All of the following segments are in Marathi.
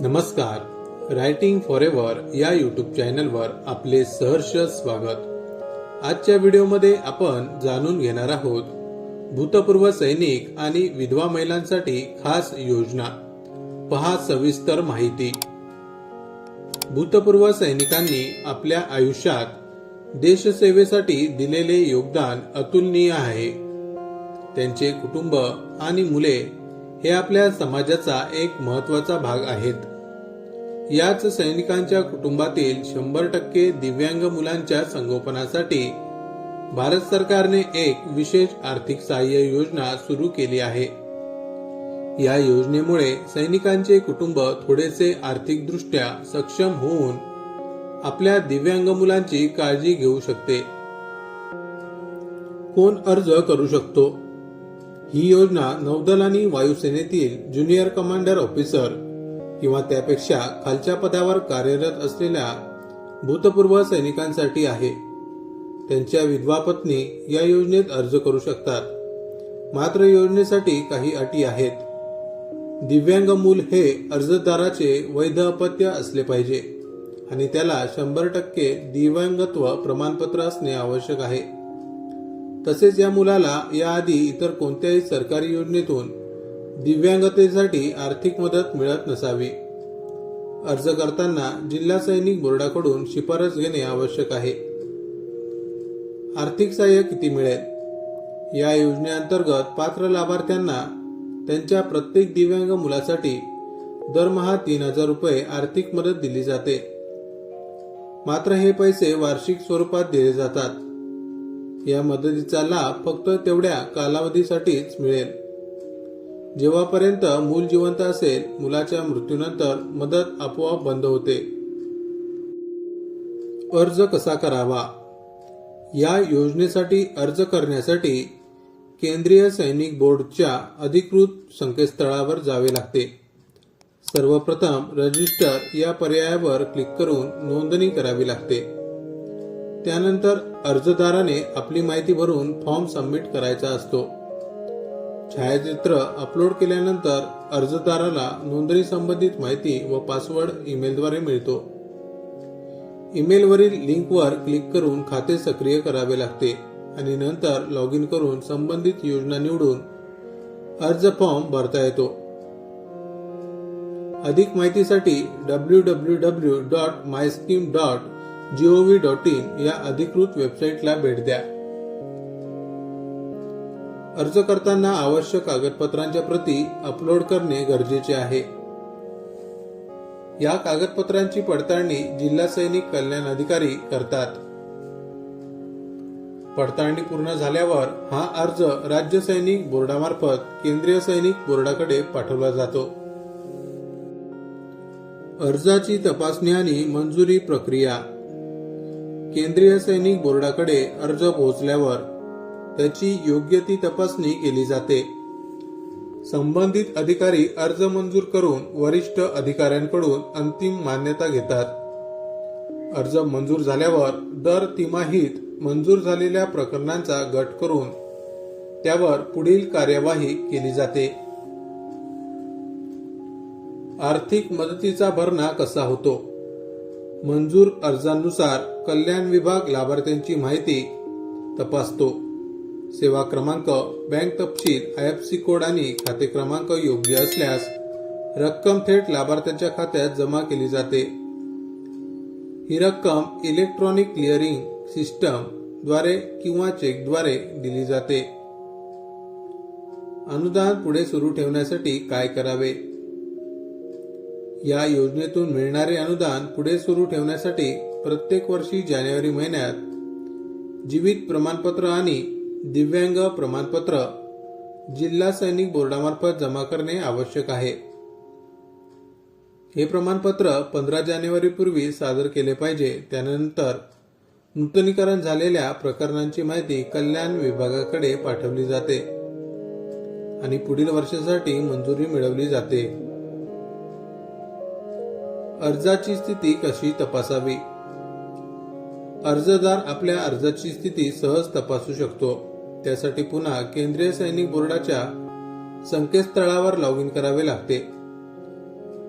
नमस्कार. रायटिंग फॉर एव्हर या युट्यूब चॅनलवर आपले सहर्ष स्वागत. आजच्या व्हिडिओमध्ये आपण जाणून घेणार आहोत भूतपूर्व सैनिक आणि विधवा महिलांसाठी खास योजना. पहा सविस्तर माहिती. भूतपूर्व सैनिकांनी आपल्या आयुष्यात देशसेवेसाठी दिलेले योगदान अतुलनीय आहे. त्यांचे कुटुंब आणि मुले हे आपल्या समाजाचा एक महत्त्वाचा भाग आहेत. याच सैनिकांच्या कुटुंबातील शंभर टक्के दिव्यांग मुलांच्या संगोपनासाठी भारत सरकारने एक विशेष आर्थिक सहाय्य योजना सुरू केली आहे. या योजनेमुळे सैनिकांचे कुटुंब थोडेसे आर्थिकदृष्ट्या सक्षम होऊन आपल्या दिव्यांग मुलांची काळजी घेऊ शकते. कोण अर्ज करू शकतो? ही योजना नौदल आणि वायुसेनेतील ज्युनियर कमांडर ऑफिसर किंवा त्यापेक्षा खालच्या पदावर कार्यरत असलेल्या भूतपूर्व सैनिकांसाठी आहे. त्यांच्या विधवा पत्नी या योजनेत अर्ज करू शकतात. मात्र योजनेसाठी काही अटी आहेत. दिव्यांग मूल हे अर्जदाराचे वैध अपत्य असले पाहिजे आणि त्याला शंभर टक्के दिव्यांगत्व प्रमाणपत्र असणे आवश्यक आहे. तसेच या मुलाला याआधी इतर कोणत्याही सरकारी योजनेतून दिव्यांगतेसाठी आर्थिक मदत मिळत नसावी. अर्ज करताना जिल्हा सैनिक बोर्डाकडून शिफारस घेणे आवश्यक आहे. आर्थिक सहाय्य किती मिळेल? या योजनेअंतर्गत पात्र लाभार्थ्यांना त्यांच्या प्रत्येक दिव्यांग मुलासाठी दरमहा तीन हजार रुपये आर्थिक मदत दिली जाते. मात्र हे पैसे वार्षिक स्वरूपात दिले जातात. या मदतीचा लाभ फक्त तेवढ्या कालावधीसाठीच मिळेल. जेव्हापर्यंत मूल जिवंत असेल मुलाच्या मृत्यूनंतर मदत आपोआप बंद होते. अर्ज कसा करावा? या योजनेसाठी अर्ज करण्यासाठी केंद्रीय सैनिक बोर्डच्या अधिकृत संकेतस्थळावर जावे लागते. सर्वप्रथम रजिस्टर या पर्यायावर क्लिक करून नोंदणी करावी लागते. त्यानंतर अर्जदाराने आपली माहिती भरून फॉर्म सबमिट करायचा असतो. छायाचित्र अपलोड केल्यानंतर अर्जदाराला नोंदणी संबंधित माहिती व पासवर्ड ईमेलद्वारे मिळतो. ईमेलवरील लिंकवर क्लिक करून खाते सक्रिय करावे लागते आणि नंतर लॉग इन करून संबंधित योजना निवडून अर्ज फॉर्म भरता येतो. अधिक माहितीसाठी W W W dot my scheme dot G O V dot in या अधिकृत वेबसाईटला भेट द्या. अर्ज करताना आवश्यक कागदपत्रांच्या प्रती अपलोड करणे गरजेचे आहे. या कागदपत्रांची पडताळणी जिल्हा सैनिक कल्याण अधिकारी करतात. पडताळणी पूर्ण झाल्यावर हा अर्ज राज्य सैनिक बोर्डामार्फत केंद्रीय सैनिक बोर्डाकडे पाठवला जातो. अर्जाची तपासणी आणि मंजुरी प्रक्रिया. केंद्रीय सैनिक बोर्डाकडे अर्ज पोहोचल्यावर त्याची योग्य ती तपासणी केली जाते. संबंधित अधिकारी अर्ज मंजूर करून वरिष्ठ अधिकाऱ्यांकडून अंतिम मान्यता घेतात. अर्ज मंजूर झाल्यावर दर तिमाहीत मंजूर झालेल्या प्रकरणांचा गट करून त्यावर पुढील कार्यवाही केली जाते. आर्थिक मदतीचा भरणा कसा होतो? मंजूर अर्जानुसार कल्याण विभाग लाभार्थ्यांची माहिती तपासतो. सेवा क्रमांक बँक तपशील आय एफ सी कोड आणि खाते क्रमांक योग्य असल्यास रक्कम थेट लाभार्थ्याच्या खात्यात जमा केली जाते. ही रक्कम इलेक्ट्रॉनिक क्लिअरिंग सिस्टमद्वारे किंवा चेकद्वारे दिली जाते. अनुदान पुढे सुरू ठेवण्यासाठी काय करावे? या योजनेतून मिळणारे अनुदान पुढे सुरू ठेवण्यासाठी प्रत्येक वर्षी जानेवारी महिन्यात जीवित प्रमाणपत्र आणि दिव्यांग प्रमाणपत्र जिल्हा सैनिक बोर्डामार्फत जमा करणे आवश्यक आहे. हे प्रमाणपत्र पंधरा जानेवारीपूर्वी सादर केले पाहिजे. त्यानंतर नूतनीकरण झालेल्या प्रकरणांची माहिती कल्याण विभागाकडे पाठवली जाते आणि पुढील वर्षासाठी मंजुरी मिळवली जाते. अर्जाची स्थिती कशी तपासावी? अर्जदार आपल्या अर्जाची स्थिती सहज तपासू शकतो. त्यासाठी पुन्हा केंद्रीय सैनिक बोर्डाच्या संकेतस्थळावर लॉग इन करावे लागते.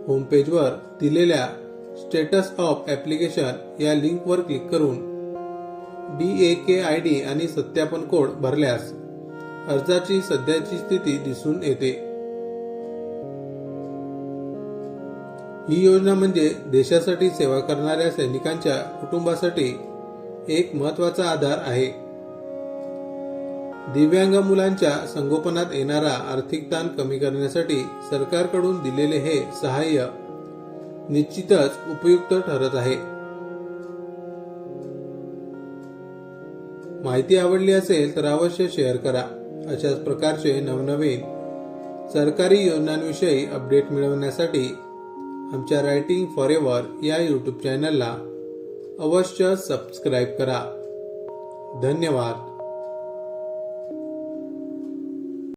होमपेजवर दिलेल्या स्टेटस ऑफ ॲप्लिकेशन या लिंकवर क्लिक करून D A K I D आणि सत्यापन कोड भरल्यास अर्जाची सध्याची स्थिती दिसून येते. ही योजना म्हणजे देशासाठी सेवा करणाऱ्या सैनिकांच्या कुटुंबासाठी एक महत्त्वाचा आधार आहे. दिव्यांग मुलांच्या संगोपनात येणारा आर्थिक ताण कमी करण्यासाठी सरकारकडून दिलेले हे सहाय्य निश्चितच उपयुक्त ठरत आहे. माहिती आवडली असेल तर अवश्य शेअर करा. अशाच प्रकारचे नवनवीन सरकारी योजनांविषयी अपडेट मिळवण्यासाठी आमच्या रायटिंग फॉर एव्हर या यूट्यूब चॅनलला अवश्य सबस्क्राईब करा. धन्यवाद.